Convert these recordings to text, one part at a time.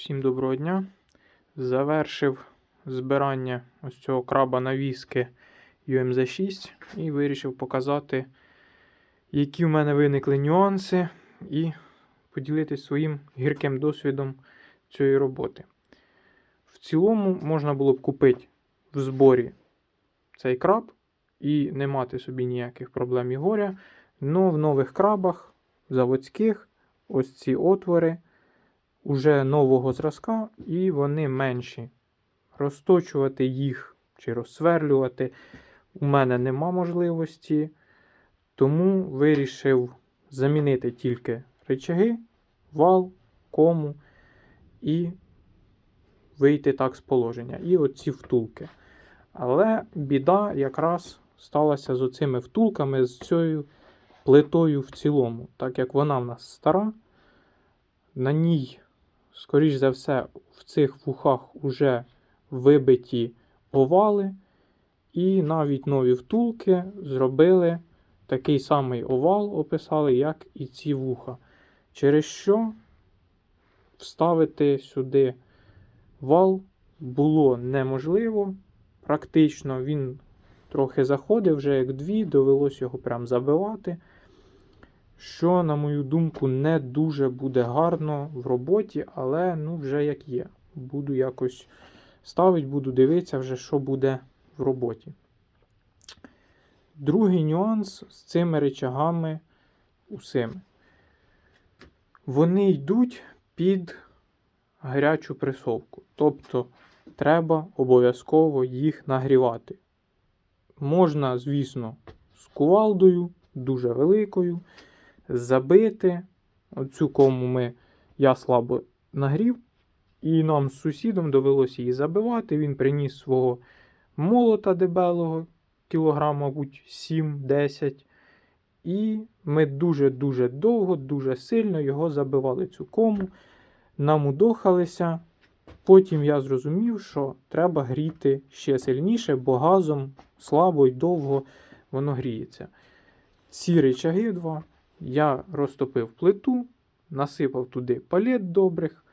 Всім доброго дня. Завершив збирання ось цього краба навіски UMZ6 і вирішив показати, які в мене виникли нюанси, і поділитися своїм гірким досвідом цієї роботи. В цілому можна було б купити в зборі цей краб і не мати собі ніяких проблем і горя. Но в нових крабах, заводських, ось ці отвори уже нового зразка, і вони менші. Розточувати їх чи розсверлювати у мене нема можливості, тому вирішив замінити тільки речаги, вал, кому і вийти так з положення. І оці втулки. Але біда якраз сталася з оцими втулками, з цією плитою в цілому, так як вона в нас стара. На ній, скоріш за все, в цих вухах вже вибиті овали, і навіть нові втулки зробили такий самий овал, описали, як і ці вуха. Через що вставити сюди вал було неможливо. Практично він трохи заходив, вже як дві, довелось його прям забивати що, на мою думку, не дуже буде гарно в роботі, але ну, вже як є. Буду якось ставити, буду дивитися, вже, що буде в роботі. Другий нюанс з цими речагами усими. Вони йдуть під гарячу пресовку. Тобто треба обов'язково їх нагрівати. Можна, звісно, з кувалдою, дуже великою забити. Оцю кому ми, я слабо нагрів, і нам з сусідом довелося її забивати. Він приніс свого молота дебелого, кілограм, мабуть, 7-10. І ми дуже-дуже довго, дуже сильно його забивали цю кому, намудохалися. Потім я зрозумів, що треба гріти ще сильніше, бо газом слабо і довго воно гріється. Ці речаги два я розтопив плиту, насипав туди палет добрих,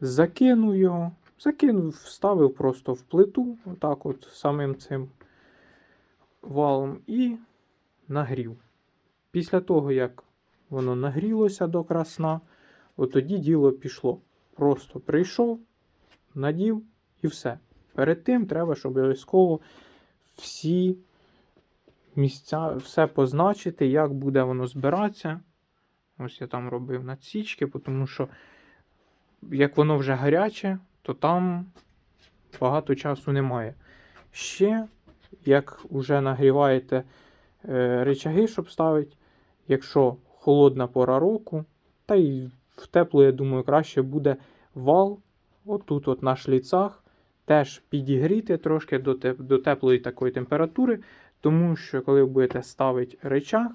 закинув його, закинув, вставив просто в плиту, отак от самим цим валом, і нагрів. Після того, як воно нагрілося до красна, от тоді діло пішло. Просто прийшов, надів і все. Перед тим треба, щоб обов'язково всі місця, все позначити, як буде воно збиратися. Ось я там робив надсічки, тому що, як воно вже гаряче, то там багато часу немає. Ще, як вже нагріваєте е, речаги, щоб ставити, якщо холодна пора року, та й в теплу, я думаю, краще буде вал, отут, от на шліцах, теж підігріти трошки до, теп до теплої такої температури, тому що, коли ви будете ставити речах,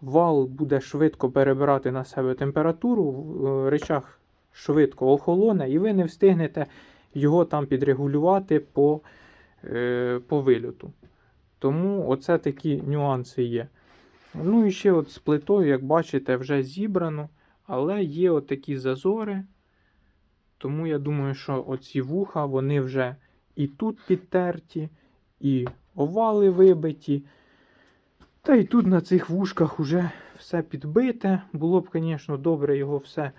вал буде швидко перебирати на себе температуру, е, речах швидко охолоне, і ви не встигнете його там підрегулювати по, е, по вильоту. Тому оце такі нюанси є. Ну і ще от з плитою, як бачите, вже зібрано, але є от такі зазори. Тому я думаю, що оці вуха вони вже і тут підтерті, і овали вибиті. Та й тут на цих вушках вже все підбите. Було б, звісно, добре його все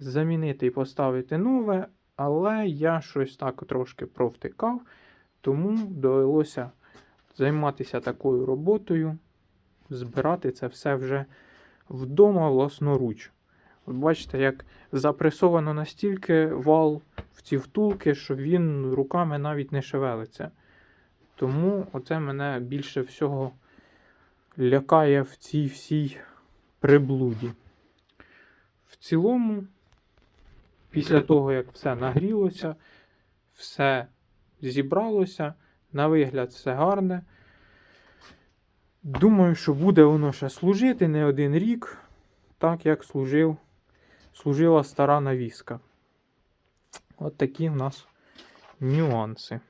замінити і поставити нове, але я щось так трошки провтикав, тому довелося займатися такою роботою, збирати це все вже вдома власноруч. От бачите, як запресовано настільки вал в ці втулки, що він руками навіть не шевелиться. Тому оце мене більше всього лякає в цій всій приблуді. В цілому, після того, як все нагрілося, все зібралося, на вигляд все гарне. Думаю, що буде воно ще служити не один рік, так як служив, служила стара навіска. От такі в нас нюанси.